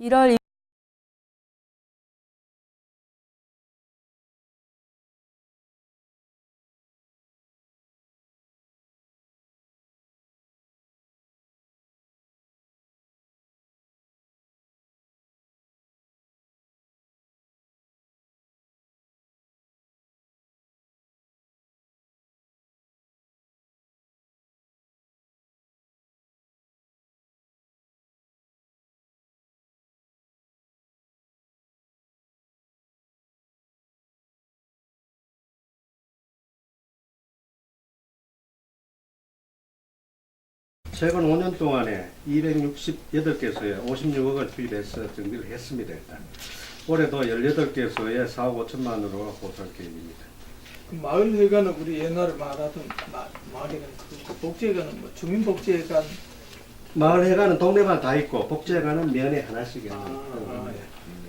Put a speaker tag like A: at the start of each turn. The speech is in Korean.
A: 1월
B: 최근 5년 동안에 268개소에 56억을 투입해서 정비를 했습니다. 일단. 올해도 18개소에 4억 5천만 원으로 보수할 계획입니다.
C: 그 마을회관은 우리 옛날에 말하던 마, 마을회관 그 복지회관은 뭐 주민복지회관
B: 마을회관은 동네마다 다 있고 복지회관은 면에 하나씩
C: 아,
B: 있는
C: 아,
B: 그런
C: 예.